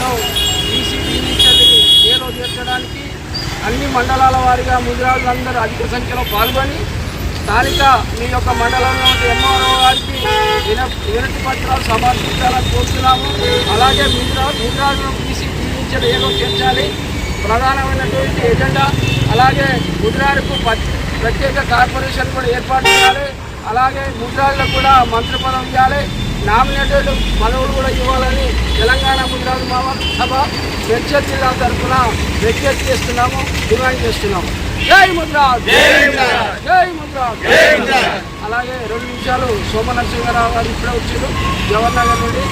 మండలంలో బీసీ బీసీలు ఏలో చేర్చడానికి అన్ని మండలాల వారిగా ముదిరాజులందరూ అధిక సంఖ్యలో పాల్గొని స్థానిక మీ యొక్క మండలంలో ఎంఆర్ఓ గారికి వినతి పత్రాలు సమర్పించాలని కోరుతున్నాము అలాగే ముదిరాజు ముదిరాజులను బీసీ బీసీలు ఏలో చేర్చాలి. ప్రధానమైనటువంటి ఎజెండా. అలాగే ముద్రాలకు ప్రత్యేక కార్పొరేషన్ కూడా ఏర్పాటు చేయాలి. అలాగే ముద్రాలకు కూడా మంత్రి పదం ఇవ్వాలి. నామినేటెడ్ పదవులు కూడా ఇవ్వాలని తెలంగాణ ముద్రాలు సభ వెచ్చర్ జిల్లా తరఫున విజ్ఞప్తి చేస్తున్నాము డిమాండ్ చేస్తున్నాము. జై ముద్రా జై ముద్రా అలాగే రెండు నిమిషాలు సోమ నరసింహారావు గారు ఇప్పుడే వచ్చారు జవహర్ నగర్ నుండి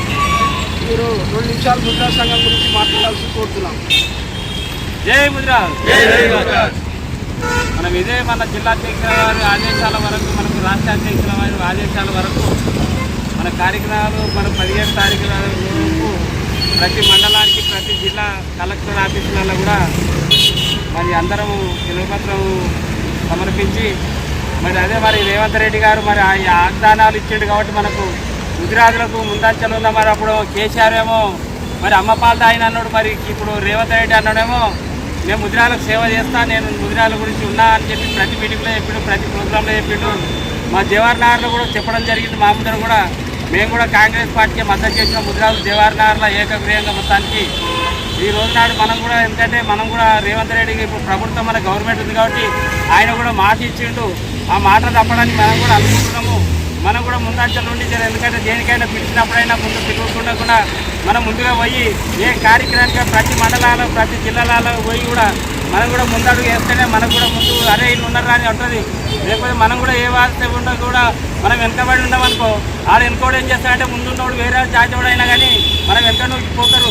మీరు రెండు నిమిషాలు ముద్రా సంఘం గురించి మాట్లాడాల్సి కోరుతున్నాం. జై ముద్రా మనం ఇదే మన జిల్లా అధ్యక్షుల వారి ఆదేశాల వరకు మనకు రాష్ట్ర అధ్యక్షుల వారి ఆదేశాల వరకు మన కార్యక్రమాలు మన పదిహేను తారీఖు వరకు ప్రతి మండలానికి ప్రతి జిల్లా కలెక్టర్ ఆఫీసులలో కూడా మరి అందరము విలువపత్రం సమర్పించి మరి అదే మరి రేవంత్ రెడ్డి గారు మరి ఆ ఈ వాగ్దానాలు ఇచ్చాడు కాబట్టి మనకు గుజరాత్లకు ముందంచెలు ఉన్న మరి అప్పుడు కేసీఆర్ ఏమో మరి అమ్మపాల ఆయన అన్నాడు మరి ఇప్పుడు రేవంత్ రెడ్డి అన్నాడేమో నేను ముద్రాలకు సేవ చేస్తా నేను ముద్రాల గురించి ఉన్నా అని చెప్పి ప్రతి మీటింగ్లో చెప్పిండు ప్రతి ప్రోగ్రాంలో చెప్పిండు. మా జవహర్ నగర్లో కూడా చెప్పడం జరిగింది మా ముందర కూడా మేము కూడా కాంగ్రెస్ పార్టీకి మద్దతు చేసిన ముద్రాలు జవహర్ నగర్లో ఏకగ్రీయంగా మొత్తానికి ఈ రోజు నాడు మనం కూడా ఎందుకంటే మనం కూడా రేవంత్ రెడ్డికి ఇప్పుడు ప్రభుత్వం మన గవర్నమెంట్ ఉంది కాబట్టి ఆయన కూడా మాట ఇచ్చిండు. ఆ మాట తప్పడానికి మనం కూడా అనుకుంటున్నాము. మనం కూడా ముందంచెలు ఉండి ఎందుకంటే దేనికైనా పిలిచినప్పుడైనా ముందు పిలవకుండా కూడా మనం ముందుగా పోయి ఏ కార్యక్రమానికి ప్రతి మండలాల్లో ప్రతి జిల్లాలలో పోయి కూడా మనం కూడా ముందడుగు వేస్తేనే మనకు కూడా ముందు అరే ఇల్లు ఉన్నారా అని ఉంటుంది లేకపోతే మనం కూడా ఏ వాస్తే కూడా మనం వెనకబడి ఉండమనుకో ఆడ వెనుకోడు ఏం చేస్తాడంటే ముందున్నోడు వేరే జాతివాడు అయినా కానీ మనం వెనక నుంచి పోతారు.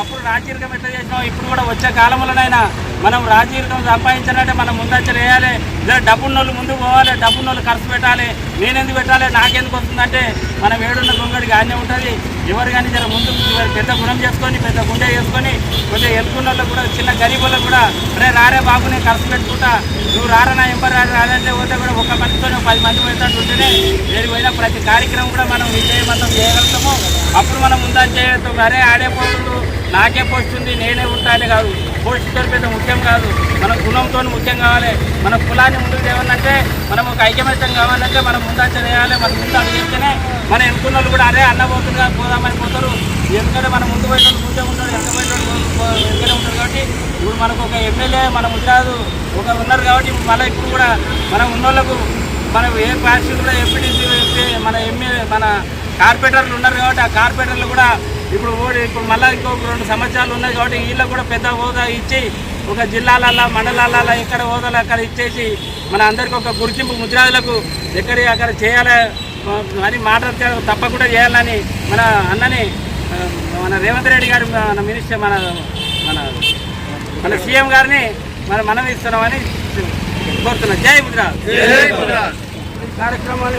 అప్పుడు రాజీర్గం ఎట్లా చేసినాం ఇప్పుడు కూడా వచ్చే కాలంలోనైనా మనం రాజీర్గం సంపాదించాలంటే మనం ముందచ్చ వేయాలి లేదా డబ్బున్నోళ్ళు ముందు పోవాలి డబ్బున్నోళ్ళు ఖర్చు పెట్టాలి. నేనెందుకు పెట్టాలి? నాకెందుకు వస్తుందంటే మనం ఏడున్న గుంగడికి ఆజ్ఞ ఉంటుంది. ఎవరు కానీ జర ముందు పెద్ద గుణం చేసుకొని పెద్ద గుండె చేసుకొని కొంచెం ఎలుకున్న కూడా చిన్న గరీబులకు కూడా రే రారే బాబు నేను ఖర్చు పెట్టుకుంటా. నువ్వు రారా నా ఎంపర్ రారా రాదంటే పోతే కూడా ఒక మందితో పది మంది పోయినట్టు ఉంటేనే నేను పోయినా ప్రతి కార్యక్రమం కూడా మనం విజయవంతం చేయగలుగుతాము. అప్పుడు మనం ముందని చేయగలుగుతాం అరే ఆడే పోతుంది నాకే పోస్ట్ ఉంది నేనే ఉంటానే కాదు. పోస్ట్ పెద్ద ముఖ్యం కాదు. మన గుణంతో ముఖ్యం కావాలి. మన కులాన్ని ముందుకు తేవాలంటే మనం ఒక ఐక్యమత్యం కావాలంటే మనం ముందంచ చేయాలి మన ముందు అడిగితేనే మన ఎన్నుకున్న వాళ్ళు కూడా అరే అన్న పోతుందిగా పోదామని పోతారు. ఎందుకంటే మన ముందు పోయిన ముందే ఉంటారు ఎంత పోయిన వెనుకనే ఉంటారు కాబట్టి ఇప్పుడు మనకు ఒక ఎమ్మెల్యే మన ముద్రాదు. ఒక ఉన్నారు కాబట్టి మళ్ళీ ఇప్పుడు కూడా మనం ఉన్నోళ్ళకు మనం ఏ పార్టీ కూడా ఎంపీటీసీ మన ఎమ్మెల్యే మన కార్పొరేటర్లు ఉన్నారు కాబట్టి ఆ కార్పొరేటర్లు కూడా ఇప్పుడు ఓడి ఇప్పుడు మళ్ళీ ఇంకొక రెండు సంవత్సరాలు ఉన్నాయి కాబట్టి వీళ్ళకు కూడా పెద్ద హోదా ఇచ్చి ఒక జిల్లాలల్లో మండలాలలో ఎక్కడ హోదాలు అక్కడ ఇచ్చేసి మన అందరికి ఒక గుర్తింపు ముద్రాదులకు ఎక్కడ అక్కడ చేయాలి అని మాట తప్పకుండా చేయాలని మన అన్నని మన రేవంత్ రెడ్డి గారు మన మినిస్టర్ మన మన మన సీఎం గారిని మనం మనం ఇస్తున్నామని కోరుతున్నాం. జై ముద్రా. ఈ కార్యక్రమాన్ని